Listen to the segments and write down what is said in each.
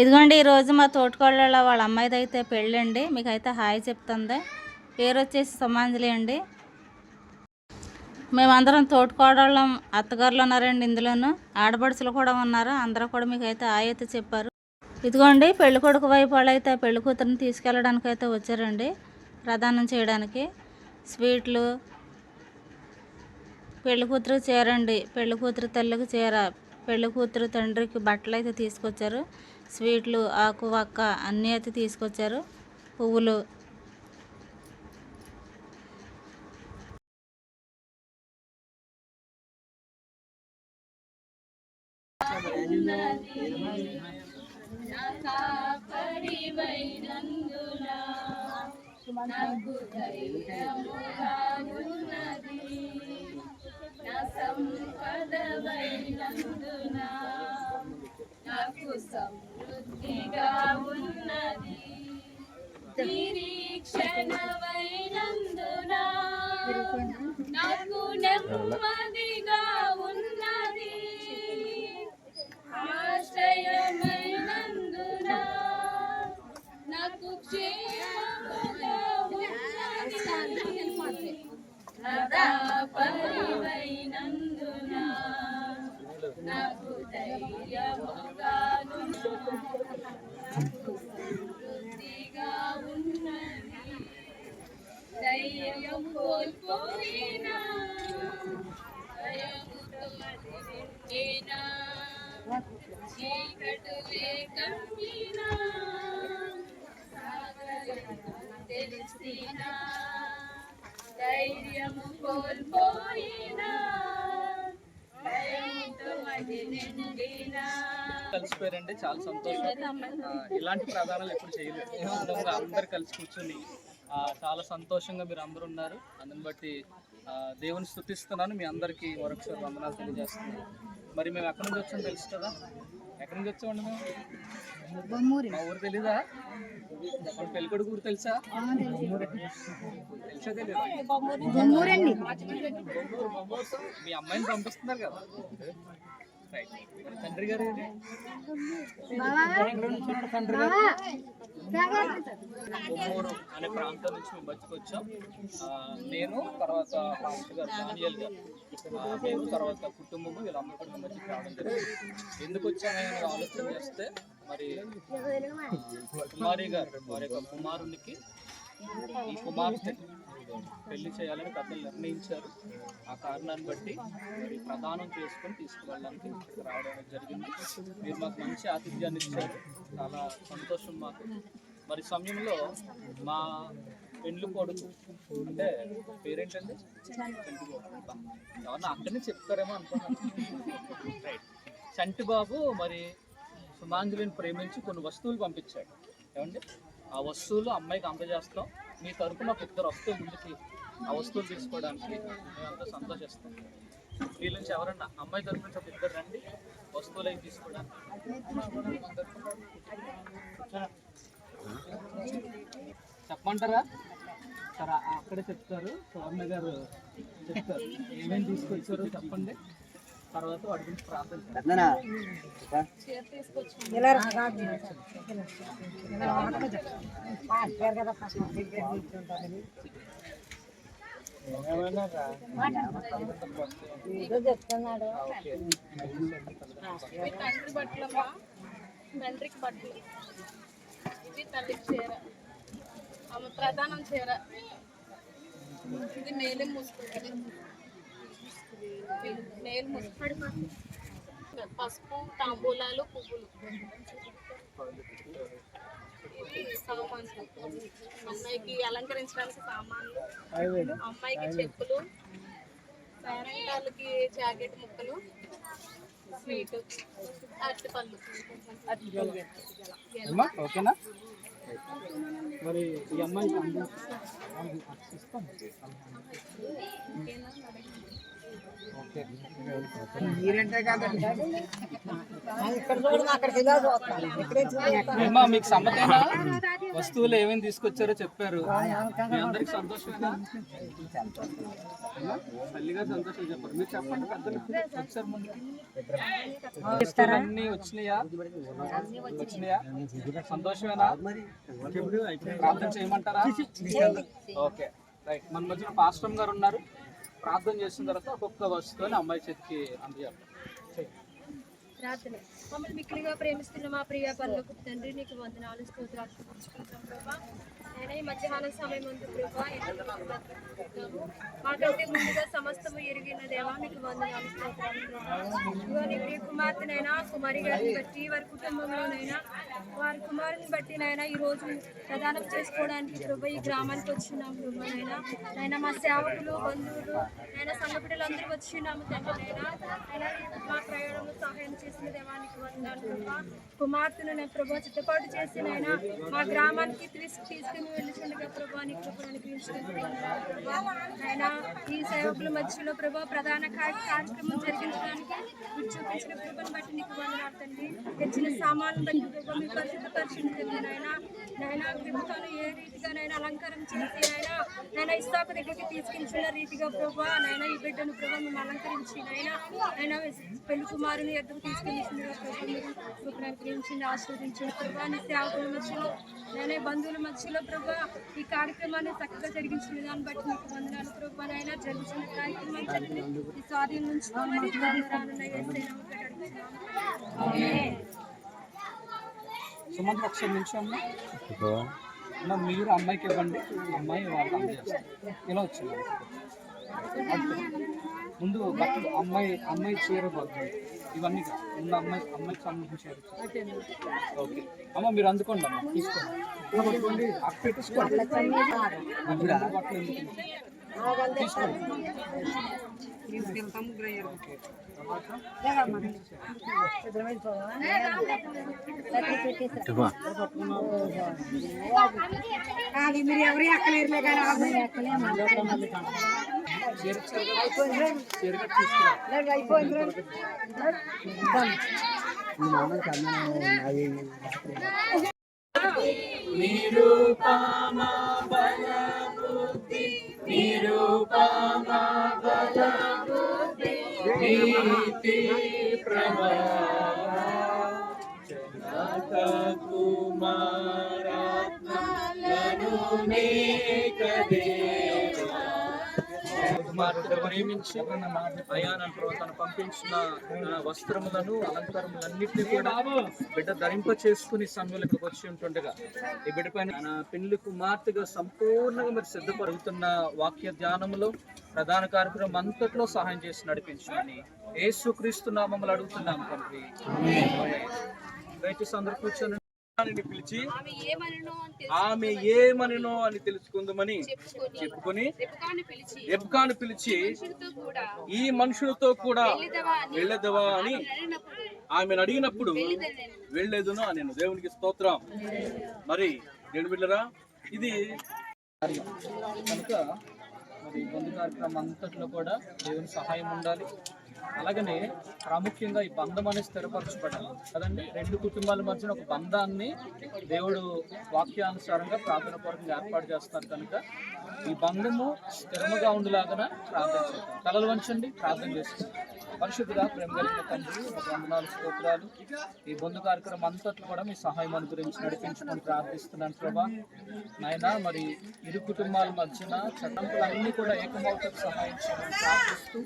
ఇదిగోండి ఈరోజు మా తోటికోళ్ళ వాళ్ళ అమ్మాయిది అయితే పెళ్ళండి. మీకు అయితే హాయ్ చెప్తుంది. పేరు వచ్చేసి సుమాంజలి అండి. మేమందరం తోటకోడళ్ళం అత్తగారులు ఉన్నారండి ఇందులోనూ. ఆడపడుచులు కూడా ఉన్నారు. అందరూ కూడా మీకు అయితే హాయ్ అయితే చెప్పారు. ఇదిగోండి పెళ్ళి కొడుకు వైపు వాళ్ళు అయితే పెళ్ళి కూతురుని తీసుకెళ్ళడానికి అయితే వచ్చారండి. ప్రదానం చేయడానికి స్వీట్లు పెళ్ళి కూతురు చీర అండి. పెళ్ళి కూతురు తల్లికి చీర పెళ్ళి కూతురు తండ్రికి బట్టలు అయితే తీసుకొచ్చారు. స్వీట్లు ఆకు వక్క అన్నీ అయితే తీసుకొచ్చారు. పువ్వులు. నాకు సమృద్ధిగా ఉన్నది నిరీక్షణమైనందున నాకు నెమ్మదిగా నాకు చాలా సంతోషం. ఇలాంటి ప్రధానాలు ఎప్పుడు చేయలేదు. అందరు కలిసి కూర్చొని చాలా సంతోషంగా మీరు అందరూ ఉన్నారు. అందుని బట్టి దేవుని స్థుతిస్తున్నాను. మీ అందరికీ మరొకసారి వందనాలు తెలియజేస్తున్నాను. మరి మేము ఎక్కడి నుంచి వచ్చామో తెలుసు కదా? ఎక్కడి నుంచి వచ్చామండి మేము? మా ఊరు తెలీదా? మన పెళ్ళికొడుకు ఊరు తెలుసా? తెలుసా. తెలీదా. మీ అమ్మాయిని పంపిస్తున్నారు కదా. తండ్రి గారు ఏది? అనే ప్రాంతం నుంచి మేము బతికొచ్చాం నేను తర్వాత పాస్టర్ గారు దానియల్ గారు మేము తర్వాత కుటుంబము వీళ్ళందరూ కూడా మేము రావడం జరిగింది ఎందుకు వచ్చామని ఆలోచన చేస్తే మరి కుమారి గారు వారి యొక్క కుమారునికి ఈ కుమార్తె పెళ్ళి చేయాలని పెద్దలు నిర్ణయించారు. ఆ కారణాన్ని బట్టి మరి ప్రదానం చేసుకొని తీసుకువెళ్ళడానికి ఇక్కడికి రావడం జరిగింది. మీరు మాకు మంచి ఆతిథ్యాన్ని ఇచ్చారు. చాలా సంతోషం మాకు. మరి సమయంలో మా పెండ్లు కొడుకు అంటే పేరేంట్ అండి ఎవరన్నా అక్కడనే చెప్తారేమో అనుకున్నాను. రైట్ చంటి బాబు మరి సుమాంజలిని ప్రేమించి కొన్ని వస్తువులు పంపించాడు. ఏమండి? ఆ వస్తువులు అమ్మాయికి అందజేస్తాం. మీ తరఫున ఒక ఇద్దరు వస్తే ముందుకి ఆ వస్తువులు తీసుకోవడానికి మేమంతా సంతోషిస్తాం. వీళ్ళ నుంచి ఎవరన్నా అమ్మాయి తరపు నుంచి ఒక ఇద్దరు రండి వస్తువులు అవి తీసుకోవడానికి. చెప్పమంటారా? సరే అక్కడే చెప్తారు. స్వామి గారు చెప్తారు. ఏమేమి తీసుకొచ్చారో చెప్పండి. తర్వాత వాటి గురించి ప్రార్థన చేద్దాం. ఓకే. ఇవి తండ్రి బట్టలమ్మా? తండ్రికి బట్టలు ఇది తల్లికి చీర. ఆమె ప్రధానం చీర. ఇది మేలు మూసుకుంటుంది మేలు మూసుకుంటుంది పసుపు తాంబూలాలు పువ్వులు. సామాన్లు అమ్మాయికి అలంకరించడానికి సామాన్లు అమ్మాయికి చెప్పులు పేరెంటాలకి జాకెట్ ముక్కలు స్వీట్ అరటిపళ్ళు. ఓకేనా? మరి ఈ అమ్మాయి ఇస్తాం మీకు సమ్మతేనా వస్తువులు ఏమేమి తీసుకొచ్చారో చెప్పారు. మీ అందరికి సంతోషమేనా? తల్లిగా సంతోషం చెప్పారు. మీరు చెప్పండి పెద్దలు వచ్చారు ముందుకి అన్ని వచ్చినాయా? వచ్చినాయా? సంతోషమేనా? ప్రార్థన చేయమంటారా? Okay right. మన మధ్యన పాస్టమ్ గారు ఉన్నారు. ప్రార్థన చేసిన తర్వాత ఒక్కొక్క వస్తువుని అమ్మాయి చేతికి అందజేయాలి. ప్రార్థన. మమ్మల్ని మిక్కిలిగా ప్రేమిస్తున్న మా ప్రియ పనులకు తండ్రి నీకు వందనాలు స్తోత్రాలు. సమర్పించుకుంటాం ప్రభా ఈ మధ్యాహ్న సమయం ముందు ప్రభా మాకంటే ముందుగా సమస్తము ఎరిగిన దేవా మీకు వందనాలు స్తోత్రాలు. ప్రియ కుమార్తెనైనా కుమారి గారిని బట్టి వారి కుటుంబంలోనైనా వారి కుమారుని బట్టి నాయన ఈ రోజు ప్రదానం చేసుకోవడానికి ప్రభా ఈ గ్రామానికి వచ్చినాం ప్రభా నైనా నైనా మా సేవకులు బంధువులు ఆయన సంఘ బిడ్డలందరూ వచ్చినాము తండ్రి మా సహాయం చేసిన దేవానికి వందనాలు ప్రభా. కుమార్తెను నేను ప్రభా సిద్ధపాటు చేసి నైనా మా గ్రామానికి తీసు తీసుకుని వెళ్ళిచుండగా ప్రభా నీ కృపను అనుగ్రహించుకుంటున్నాను ఈ సేవకుల మధ్యలో ప్రభా ప్రధాన కార్యక్రమం జరిగించడానికి చూపించిన కృపను బట్టి నీకు వందనాలు తెచ్చిన సామాన్లు బట్టి ప్రభా మీ పరిశుద్ధ పరిశుద్ధి నాయన. నాయన విముఖాలు ఏ రీతిగా నైనా అలంకారం చేసి ఆయన నేను ఇస్తాక దగ్గరికి తీసుకెళ్తున్న రీతిగా ప్రభా నాయన ఈ బిడ్డను ప్రభా మేము అలంకరించి నాయన నైనా పెళ్ళి కుమారుని ప్రభా మీరు కృపను అనుగ్రహించింది ఆశీర్వదించిన ప్రభా నీ సేవకుల మధ్యలో నేనే బంధువుల మధ్యలో ప్రభా ఈ కార్యక్రమాన్ని చక్కగా జరిగించిన దాన్ని బట్టి మీకు వందనాలు ప్రభా నైనా జరుగుతున్న కార్యక్రమాన్ని ఈ స్వాధీనం అడుగుతున్నాను. సుమంత్ ఒకసారి నిమిషం అమ్మా. మీరు అమ్మాయికి ఇవ్వండి అమ్మాయి అందజేస్తారు ఇలా వచ్చింది. ముందు బట్టలు అమ్మాయి అమ్మాయి చీర బట్టలు ఇవన్నీ. ముందు అమ్మాయి అమ్మాయికి సంబంధించారు ఓకే. అమ్మ మీరు అందుకోండి అమ్మ. తీసుకోండి. అక్కడ పెట్టేసుకోండి. బట్టలు? తీసుకోండి. చీర చీర కట్టి తీసుకురా నిరూపమా బలబుద్ధి నిరూపమా నీతి జనక కుమారాత్మలను కుమారుడు ప్రేమించి అయా నన్ను తను పంపించిన వస్త్రములను అలంకారములన్నింటినీ కూడా బిడ్డ ధరింప చేసుకుని సంఘులకు వచ్చి ఉంటుండగా ఈ బిడ్డ పైన తన పెళ్ళి కుమార్తెగా సంపూర్ణంగా మీరు సిద్ధపడుతున్న వాక్య ధ్యానములో ప్రధాన కార్యక్రమం అంతట్లో సహాయం చేసి నడిపించమని యేసుక్రీస్తు నామములు అడుగుతున్నాం తండ్రి. దయచేసి అందరూ కూర్చొని పిలిచి ఆమె ఏమనను అని తెలుసు ఆమె ఏమనినో అని తెలుసుకుందామని చెప్పుకొని చెప్పుకొని రెబకాను పిలిచి ఎబ్కాను పిలిచి ఈ మనుషులతో కూడా వెళ్ళదవా అని వెళ్ళదవా అని అడిగినప్పుడు ఆమెను అడిగినప్పుడు. వెళ్ళేదును అని దేవునికి స్తోత్రం మరి నేను బిడ్డరా ఇది కనుక మరి బంధు కార్యక్రమం అంతట్లో కూడా దేవుని సహాయం ఉండాలి అలాగనే ప్రాముఖ్యంగా ఈ బంధం అనేది స్థిరపరచబడాలి కదండి? రెండు కుటుంబాల మధ్యన ఒక బంధాన్ని దేవుడు వాక్యానుసారంగా ప్రార్థన పూర్వకంగా ఏర్పాటు చేస్తారు కనుక ఈ బంధము స్థిరముగా ఉండేలాగా ప్రార్థన చేద్దాం. వంచండి ప్రార్థన చేసుకుంటాం పరిశుద్ధుగా ప్రేమ కలిగిన తండ్రి వందనాలు స్తోత్రాలు. ఈ బంధు కార్యక్రమం అంతట్లో కూడా మీ సహాయం అనుగురించి నడిపించుకొని ప్రార్థిస్తున్నాను ప్రభా. నాయన మరి ఇరు కుటుంబాల మధ్యన చట్టంపులన్నీ కూడా ఏకమవుతకు సహాయం ప్రార్థిస్తూ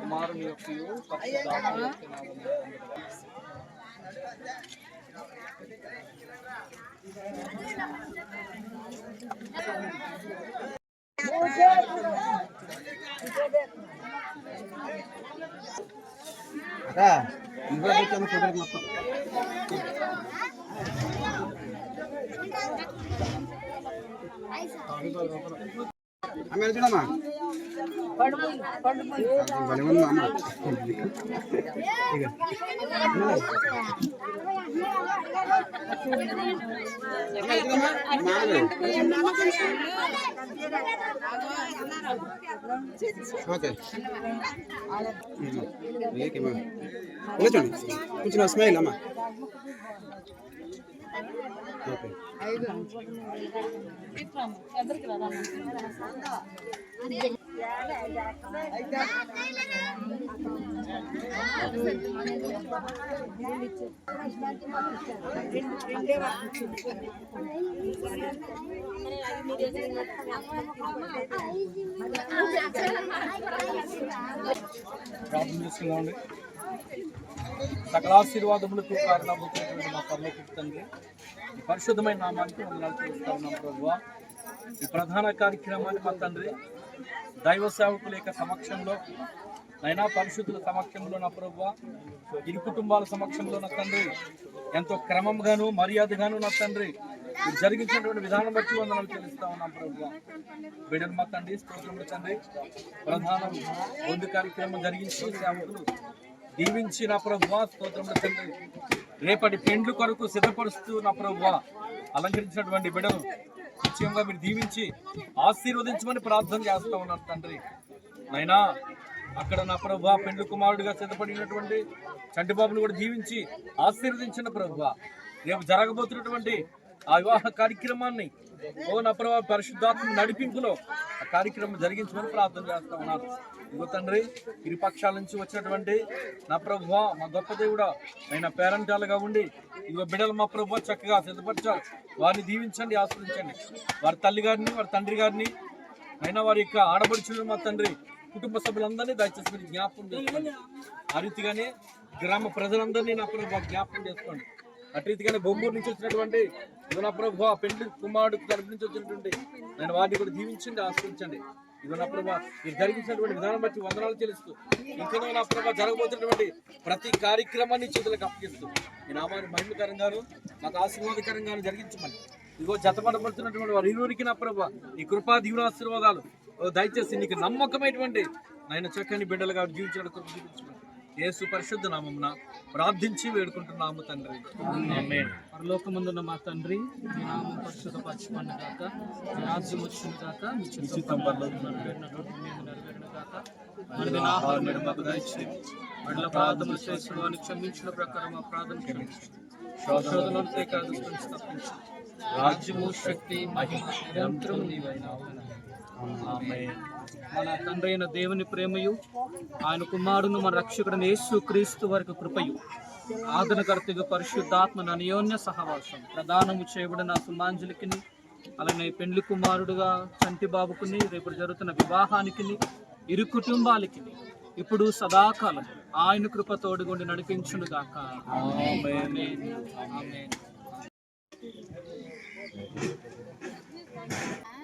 కుమారుని యొక్క আমি আর জানা కూర్చోండి భలే స్మైల్ అమ్మా ఓకే. ప్రార్థన చేసుకుందామండి. సకలాశీర్వాదములకు కారణమవుతున్నటువంటి మా పర్లోకి తండ్రి ఈ పరిశుద్ధమైన నామానికి వందనాలు తెలుస్తా ఉన్నాం ప్రభు ఈ ప్రధాన కార్యక్రమాన్ని మా తండ్రి దైవ సేవకుల యొక్క సమక్షంలో నైనా పరిశుద్ధుల సమక్షంలో నా ప్రభు ఇరు కుటుంబాల సమక్షంలో నా తండ్రి ఎంతో క్రమంగాను మర్యాదగాను నా తండ్రి జరిగించినటువంటి విధానం బట్టి వందనాలు తెలుస్తా ఉన్నాం ప్రభు బిడ్డను మా తండ్రి స్తోత్రం తండ్రి. ప్రధాన పొందు కార్యక్రమం జరిగించి సేవకులు దీవించి నా ప్రభువ స్తోత్రములు తండ్రి రేపటి పెండ్లు కొరకు సిద్ధపరుస్తూ నా ప్రభువ అలంకరించినటువంటి బిడను నిశ్చయంగా మీరు దీవించి ఆశీర్వదించమని ప్రార్థన చేస్తా ఉన్నారు తండ్రి. నైనా అక్కడ నా ప్రభు పెండ్లు కుమారుడిగా సిద్ధపడినటువంటి చంటిబాబును కూడా దీవించి ఆశీర్వదించిన ప్రభు రేపు జరగబోతున్నటువంటి ఆ వివాహ కార్యక్రమాన్ని ఓ నా పరిశుద్ధాత్మ నడిపింపులో ఆ కార్యక్రమం జరిగించమని ప్రార్థన చేస్తా ఉన్నారు. ఇగో తండ్రి ఇరు నుంచి వచ్చినటువంటి నా ప్రభు మా గొప్ప దేవుడా ఆయన పేరంటాలుగా ఉండి ఇగో బిడ్డలు మా ప్రభు చక్కగా సిద్ధపరచాలి వారిని దీవించండి ఆశ్రయించండి. వారి తల్లి గారిని వారి తండ్రి గారిని అయినా వారి యొక్క ఆడబడుచులు మా తండ్రి కుటుంబ సభ్యులందరినీ దయచేసి మీరు జ్ఞాపకం చేసుకోండి. ఆ రీతిగానే గ్రామ ప్రజలందరినీ నా ప్రభు జ్ఞాపకం చేసుకోండి. అటు రీతిగానే బొమ్మూరు నుంచి వచ్చినటువంటి ఇదిగో నా ప్రభు పెండ్లి కుమారుడు తరపు నుంచి వచ్చినటువంటి నేను వారిని కూడా దీవించండి ఆశ్రయించండి. ఇదిగో నా ప్రభా మీరు జరిగించినటువంటి విధానం బట్టి వందనాలు తెలుస్తూ ఇంకా నా ప్రభా జరగబోతున్నటువంటి ప్రతి కార్యక్రమాన్ని చేతులకు అప్పగిస్తూ ఈ నామాన్ని మహిమకరంగాను నాకు ఆశీర్వాదకరంగాను జరిగించమని. ఇదిగో జతపడబడుతున్నటువంటి వారి ఇరువురికి నా ప్రభా ఈ కృపా దీవుల ఆశీర్వాదాలు. ఓ దయచేసి నీకు నమ్మకమైనటువంటి ఆయన చక్కని బిడ్డలుగా జీవించడం యేసు పరిశుద్ధ నామమున ప్రార్థించి వేడుకుంటున్నాము తండ్రి. పరలోకమందున్న మా తండ్రి మీ నామం పరిశుద్ధపరచబడిన గాక మీ రాజ్యం వచ్చిన గాక మీ చిత్తం నెరవేరినటువంటి మేము నెరవేరిన గాక మనది ఆహారం నేడు మాకు దయచేయండి అట్ల ప్రార్థనలు చేసిన వారిని క్షమించిన ప్రకారం మా ప్రార్థన క్షమించండి శోధనలతో కాదు తప్పించు. రాజ్యము శక్తి మహిమ నిరంతరం నీవైనా ఆమేన్. మన తండ్రి అయిన దేవుని ప్రేమయు ఆయన కుమారుడు మన రక్షకుడైన యేసు క్రీస్తు వారికి కృపయు. ఆదరణకర్తగా పరిశుద్ధాత్మ అన్యోన్య సహవాసం ప్రదానము చేయబడిన సుమాంజలికి అలానే పెండ్లి కుమారుడుగా చంటి బాబుకుని రేపు జరుగుతున్న వివాహానికి ఇరు కుటుంబాలకి ఇప్పుడు సదాకాలం ఆయన కృప తోడుగుండి నడిపించును గాక ఆమె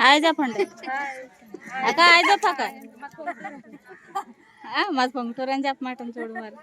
హాయ్ చెప్పండి అక్క హాయ్ చెప్పక్క ఆ, మాది పొంగుటూరు అని చెప్పమాట చూడు మరి